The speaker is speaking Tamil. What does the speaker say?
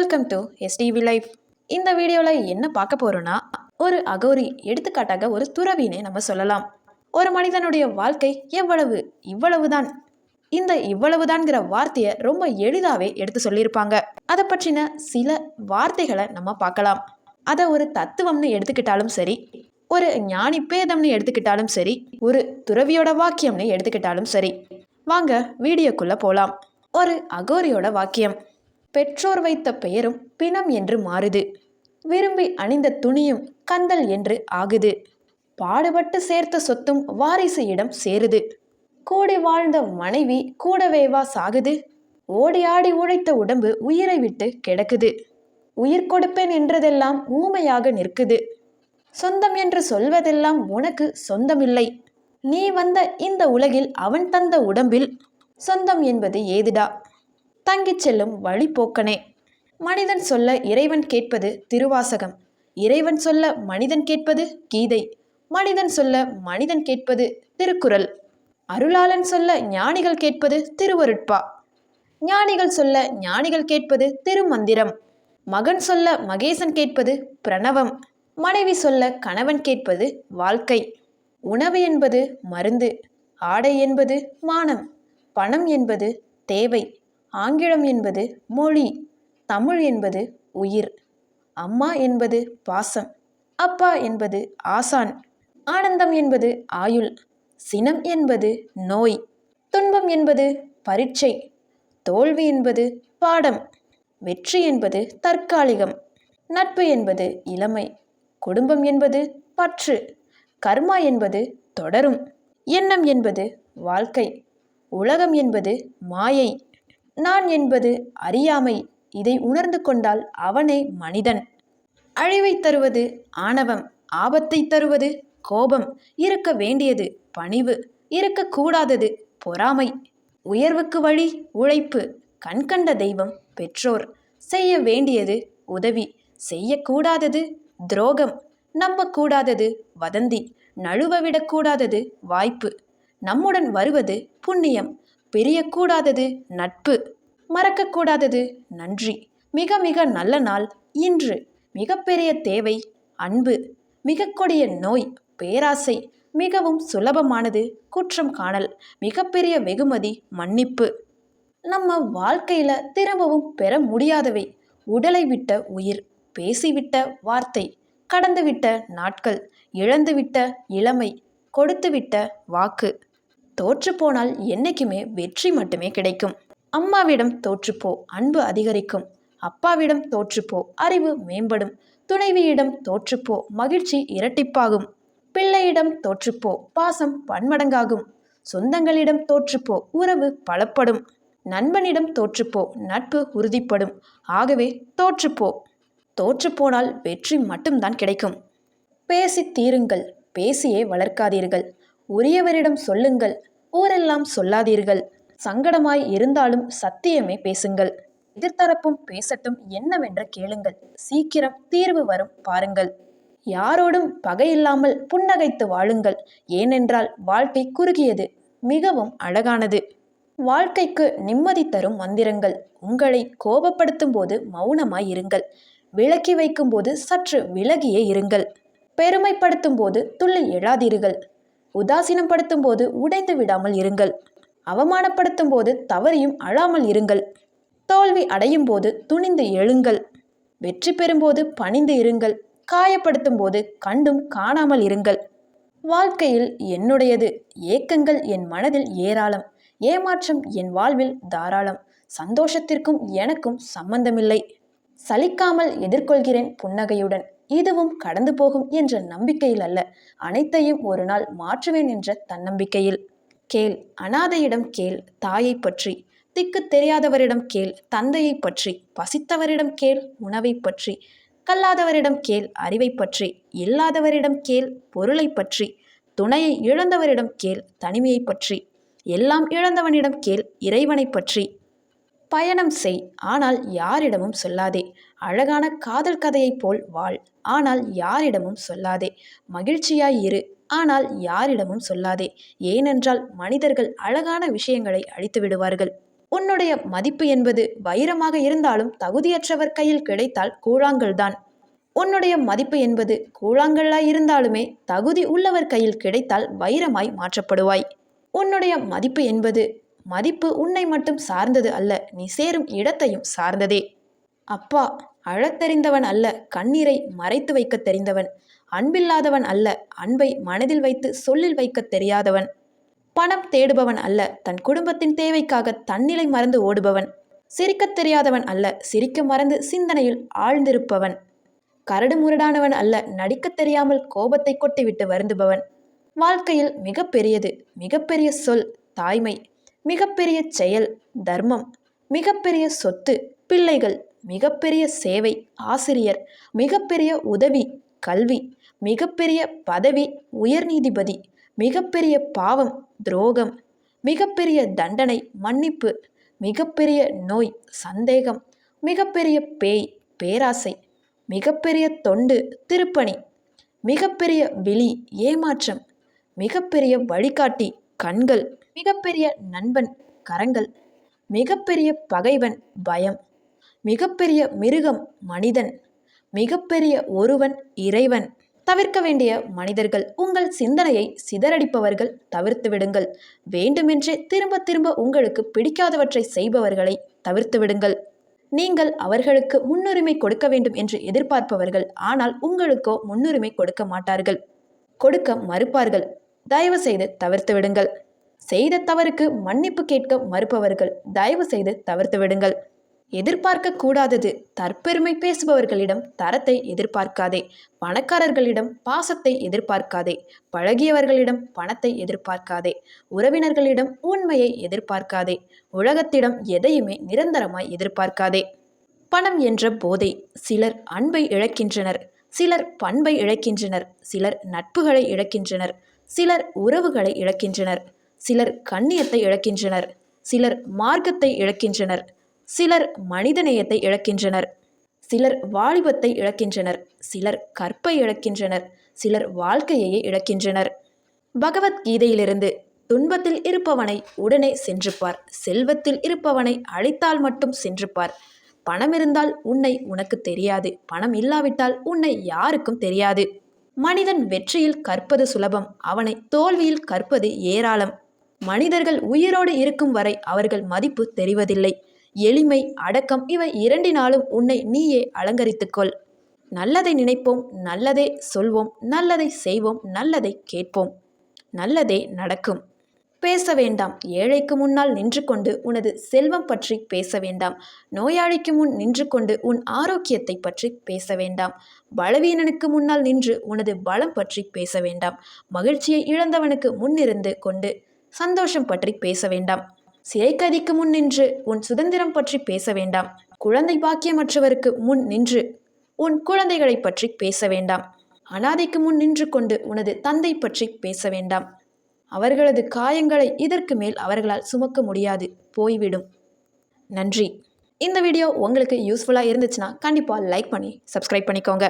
வெல்கம் டு எஸ்டிவி லைஃப் இந்த வீடியோவில் என்ன பார்க்க போகிறோன்னா ஒரு அகோரி எடுத்துக்காட்டாக ஒரு துறவினே நம்ம சொல்லலாம். ஒரு மனிதனுடைய வாழ்க்கை எவ்வளவு இவ்வளவுதான். இந்த இவ்வளவுதான்ங்கிற வார்த்தையை ரொம்ப எளிதாகவே எடுத்து சொல்லியிருப்பாங்க. அதை பற்றின சில வார்த்தைகளை நம்ம பார்க்கலாம். அதை ஒரு தத்துவம்னு எடுத்துக்கிட்டாலும் சரி ஒரு ஞானி பேதம்னு எடுத்துக்கிட்டாலும் சரி ஒரு துறவியோட வாக்கியம்னு எடுத்துக்கிட்டாலும் சரி. வாங்க வீடியோக்குள்ளே போகலாம் ஒரு அகோரியோட வாக்கியம். பெற்றோர் வைத்த பெயரும் பிணம் என்று மாறுது. விரும்பி அணிந்த துணியும் கந்தல் என்று ஆகுது. பாடுபட்டு சேர்த்த சொத்தும் வாரிசு இடம் சேருது. கூடி வாழ்ந்த மனைவி கூடவேவா சாகுது. ஓடி ஆடி உழைத்த உடம்பு உயிரை விட்டு கிடக்குது. உயிர் கொடுப்பேன் என்றதெல்லாம் ஊமையாக நிற்குது. சொந்தம் என்று சொல்வதெல்லாம் உனக்கு சொந்தமில்லை. நீ வந்த இந்த உலகில் அவன் தந்த உடம்பில் சொந்தம் என்பது ஏதுடா? தங்கிச் செல்லும் வழிபோக்கனே மனிதன் சொல்ல இறைவன் கேட்பது திருவாசகம். இறைவன் சொல்ல மனிதன் கேட்பது கீதை. மனிதன் சொல்ல மனிதன் கேட்பது திருக்குறள். அருளாளன் சொல்ல ஞானிகள் கேட்பது திருவருட்பா. ஞானிகள் சொல்ல ஞானிகள் கேட்பது திருமந்திரம். மகன் சொல்ல மகேசன் கேட்பது பிரணவம். மனைவி சொல்ல கணவன் கேட்பது வாழ்க்கை. உணவு என்பது மருந்து. ஆடை என்பது மானம். பணம் என்பது தேவை. ஆங்கிலம் என்பது மொழி தமிழ் என்பது உயிர் அம்மா என்பது பாசம் அப்பா என்பது ஆசான் ஆனந்தம் என்பது ஆயுள் சினம் என்பது நோய் துன்பம் என்பது பரீட்சை தோல்வி என்பது பாடம் வெற்றி என்பது தற்காலிகம் நட்பு என்பது இளமை குடும்பம் என்பது பற்று கர்மா என்பது தொடரும் எண்ணம் என்பது வாழ்க்கை உலகம் என்பது மாயை நான் என்பது அறியாமை. இதை உணர்ந்து கொண்டால் அவனே மனிதன். அழிவை தருவது ஆணவம். ஆபத்தை தருவது கோபம். இருக்க வேண்டியது பணிவு. இருக்கக்கூடாதது பொறாமை. உயர்வுக்கு வழி உழைப்பு. கண்கண்ட தெய்வம் பெற்றோர். செய்ய வேண்டியது உதவி. செய்யக்கூடாதது துரோகம். நம்பக்கூடாதது வதந்தி. நழுவ விடக்கூடாதது வாய்ப்பு. நம்முடன் வருவது புண்ணியம். பிரியக்கூடாதது நட்பு மறக்கக்கூடாதது நன்றி. மிக மிக நல்ல நாள் இன்று. மிகப்பெரிய தேவை அன்பு. மிக கொடிய நோய் பேராசை மிகவும் சுலபமானது குற்றம் காணல். மிகப்பெரிய வெகுமதி மன்னிப்பு. நம்ம வாழ்க்கையில திரும்பவும் பெற முடியாதவை. உடலை விட்ட உயிர் பேசிவிட்ட வார்த்தை கடந்துவிட்ட நாட்கள் இழந்துவிட்ட இளமை கொடுத்துவிட்ட வாக்கு. தோற்றுப்போனால் என்னைக்குமே வெற்றி மட்டுமே கிடைக்கும். அம்மாவிடம் தோற்றுப்போ அன்பு அதிகரிக்கும். அப்பாவிடம் தோற்றுப்போ அறிவு மேம்படும். துணைவியிடம் தோற்றுப்போ மகிழ்ச்சி இரட்டிப்பாகும். பிள்ளையிடம் தோற்றுப்போ பாசம் பன்மடங்காகும். சொந்தங்களிடம் தோற்றுப்போ உறவு பலப்படும். நண்பனிடம் தோற்றுப்போ நட்பு உறுதிப்படும். ஆகவே தோற்றுப்போ தோற்றுப்போனால் வெற்றி மட்டும்தான் கிடைக்கும். பேசி தீருங்கள் பேசியே வளர்க்காதீர்கள். உரியவரிடம் சொல்லுங்கள் ஊரெல்லாம் சொல்லாதீர்கள். சங்கடமாய் இருந்தாலும் சத்தியமே பேசுங்கள். எதிர்த்தரப்பும் பேசட்டும் என்னவென்று கேளுங்கள். சீக்கிரம் தீர்வு வரும் பாருங்கள். யாரோடும் பகையில்லாமல் புன்னகைத்து வாழுங்கள். ஏனென்றால் வாழ்க்கை குறுகியது மிகவும் அழகானது. வாழ்க்கைக்கு நிம்மதி தரும் மந்திரங்கள். உங்களை கோபப்படுத்தும் போது மௌனமாய் இருங்கள். விலக்கி வைக்கும்போது சற்று விலகியே இருங்கள். பெருமைப்படுத்தும் போது துள்ளி எழாதீர்கள். உதாசீனப்படுத்தும் போது உடைந்து விடாமல் இருங்கள். அவமானப்படுத்தும் போது தவறியும் அழாமல் இருங்கள். தோல்வி அடையும் போது துணிந்து எழுங்கள். வெற்றி பெறும்போது பணிந்து இருங்கள். காயப்படுத்தும் போது கண்டும் காணாமல் இருங்கள். வாழ்க்கையில் என்னுடையது ஏக்கங்கள் என் மனதில் ஏராளம். ஏமாற்றம் என் வாழ்வில் தாராளம். சந்தோஷத்திற்கும் எனக்கும் சம்பந்தமில்லை. சலிக்காமல் எதிர்கொள்கிறேன் புன்னகையுடன். இதுவும் கடந்து போகும் என்ற நம்பிக்கையில் அல்ல. அனைத்தையும் ஒரு நாள் மாற்றுவேன் என்ற தன்னம்பிக்கையில். கேள் அனாதையிடம் கேள் தாயை பற்றி. திக்கு தெரியாதவரிடம் கேள் தந்தையை பற்றி. பசித்தவரிடம் கேள் உணவை பற்றி. கல்லாதவரிடம் கேள் அறிவை பற்றி. இல்லாதவரிடம் கேள் பொருளை பற்றி. துணையை இழந்தவரிடம் கேள் தனிமையை பற்றி. எல்லாம் இழந்தவனிடம் கேள் இறைவனை பற்றி. பயணம் செய். ஆனால் யாரிடமும் சொல்லாதே. அழகான காதல் கதையைப் போல் வாழ். ஆனால் யாரிடமும் சொல்லாதே. மகிழ்ச்சியாய் இரு. ஆனால் யாரிடமும் சொல்லாதே. ஏனென்றால் மனிதர்கள் அழகான விஷயங்களை அழித்து விடுவார்கள். உன்னுடைய மதிப்பு என்பது வைரமாக இருந்தாலும் தகுதியற்றவர் கையில் கிடைத்தால் கூழாங்கல்தான் உன்னுடைய மதிப்பு என்பது கூழாங்கல்லாய் இருந்தாலுமே தகுதி உள்ளவர் கையில் கிடைத்தால் வைரமாய் மாற்றப்படுவாய். உன்னுடைய மதிப்பு என்பது மதிப்பு உன்னை மட்டும் சார்ந்தது அல்ல நீ சேரும் இடத்தையும் சார்ந்ததே. அப்பா அழத்தறிந்தவன் அல்ல கண்ணீரை மறைத்து வைக்க தெரிந்தவன். அன்பில்லாதவன் அல்ல அன்பை மனதில் வைத்து சொல்லில் வைக்க தெரியாதவன். பணம் தேடுபவன் அல்ல தன் குடும்பத்தின் தேவைக்காக தன்னிலை மறந்து ஓடுபவன். சிரிக்கத் தெரியாதவன் அல்ல சிரிக்க மறந்து சிந்தனையில் ஆழ்ந்திருப்பவன். கரடு முரடானவன் அல்ல நடிக்கத் தெரியாமல் கோபத்தை கொட்டிவிட்டு வருந்துபவன். வாழ்க்கையில் மிகப்பெரியது மிகப்பெரிய சொல் தாய்மை. மிகப்பெரிய செயல் தர்மம். மிகப்பெரிய சொத்து பிள்ளைகள். மிகப்பெரிய சேவை ஆசிரியர். மிகப்பெரிய உதவி கல்வி. மிகப்பெரிய பதவி உயர்நீதிபதி. மிகப்பெரிய பாவம் துரோகம். மிகப்பெரிய தண்டனை மன்னிப்பு. மிகப்பெரிய நோய் சந்தேகம். மிகப்பெரிய பேய் பேராசை. மிகப்பெரிய தொண்டு திருப்பணி. மிகப்பெரிய விழி ஏமாற்றம். மிகப்பெரிய வழிகாட்டி கண்கள். மிகப்பெரிய நண்பன் கரங்கள் மிகப்பெரிய பகைவன் பயம் மிகப்பெரிய மிருகம் மனிதன் மிகப்பெரிய ஒருவன் இறைவன். தவிர்க்க வேண்டிய மனிதர்கள் உங்கள் சிந்தனையை சிதறடிப்பவர்கள் தவிர்த்து விடுங்கள். வேண்டுமென்றே திரும்ப திரும்ப உங்களுக்கு பிடிக்காதவற்றை செய்பவர்களை தவிர்த்து விடுங்கள். நீங்கள் அவர்களுக்கு முன்னுரிமை கொடுக்க வேண்டும் என்று எதிர்பார்ப்பவர்கள் ஆனால் உங்களுக்கோ முன்னுரிமை கொடுக்க மாட்டார்கள். கொடுக்க மறுப்பார்கள். தயவு செய்து தவிர்த்து விடுங்கள். செய்த தவறுக்கு மன்னிப்பு கேட்க மறுப்பவர்கள் தயவு செய்து தவிர்த்து விடுங்கள். எதிர்பார்க்க கூடாதது தற்பெருமை பேசுபவர்களிடம் தரத்தை எதிர்பார்க்காதே பணக்காரர்களிடம் பாசத்தை எதிர்பார்க்காதே பழகியவர்களிடம் பணத்தை எதிர்பார்க்காதே உறவினர்களிடம் உண்மையை எதிர்பார்க்காதே உலகத்திடம் எதையுமே நிரந்தரமாய் எதிர்பார்க்காதே. பணம் என்ற போதை சிலர் அன்பை இழக்கின்றனர் சிலர் பண்பை இழக்கின்றனர் சிலர் நட்புகளை இழக்கின்றனர் சிலர் உறவுகளை இழக்கின்றனர். சிலர் கண்ணியத்தை இழக்கின்றனர் சிலர் மார்க்கத்தை இழக்கின்றனர் சிலர் மனிதநேயத்தை இழக்கின்றனர் சிலர் வாலிபத்தை இழக்கின்றனர் சிலர் கற்பை இழக்கின்றனர் சிலர் வாழ்க்கையையே இழக்கின்றனர். பகவத்கீதையிலிருந்து துன்பத்தில் இருப்பவனை உடனே சென்றுப்பார் செல்வத்தில் இருப்பவனை அழைத்தால் மட்டும் சென்றுப்பார். பணம் இருந்தால் உன்னை உனக்கு தெரியாது பணம் இல்லாவிட்டால் உன்னை யாருக்கும் தெரியாது. மனிதன் வெற்றியில் கற்பது சுலபம் அவனை தோல்வியில் கற்பது ஏராளம். மனிதர்கள் உயிரோடு இருக்கும் வரை அவர்கள் மதிப்பு தெரிவதில்லை. எளிமை அடக்கம் இவை இரண்டினாலும் உன்னை நீயே அலங்கரித்துக்கொள். நல்லதை நினைப்போம் நல்லதே சொல்வோம் நல்லதை செய்வோம் நல்லதை கேட்போம். நல்லதே நடக்கும். பேச வேண்டாம். ஏழைக்கு முன்னால் நின்று கொண்டு உனது செல்வம் பற்றி பேச வேண்டாம். நோயாளிக்கு முன் நின்று கொண்டு உன் ஆரோக்கியத்தை பற்றி பேச வேண்டாம். பலவீனனுக்கு முன்னால் நின்று உனது பலம் பற்றி பேச வேண்டாம். மகிழ்ச்சியை இழந்தவனுக்கு முன்னிருந்து கொண்டு சந்தோஷம் பற்றி பேச வேண்டாம். சிறைக்கதிக்கு முன் நின்று உன் சுதந்திரம் பற்றி பேச வேண்டாம். குழந்தை பாக்கியமற்றவருக்கு முன் நின்று உன் குழந்தைகளை பற்றி பேச வேண்டாம். அனாதைக்கு முன் நின்று கொண்டு உனது தந்தை பற்றி பேச வேண்டாம். அவர்களது காயங்களை இதற்கு மேல் அவர்களால் சுமக்க முடியாது. போய்விடும். நன்றி. இந்த வீடியோ உங்களுக்கு யூஸ்ஃபுல்லாக இருந்துச்சுன்னா கண்டிப்பாக லைக் பண்ணி சப்ஸ்கிரைப் பண்ணிக்கோங்க.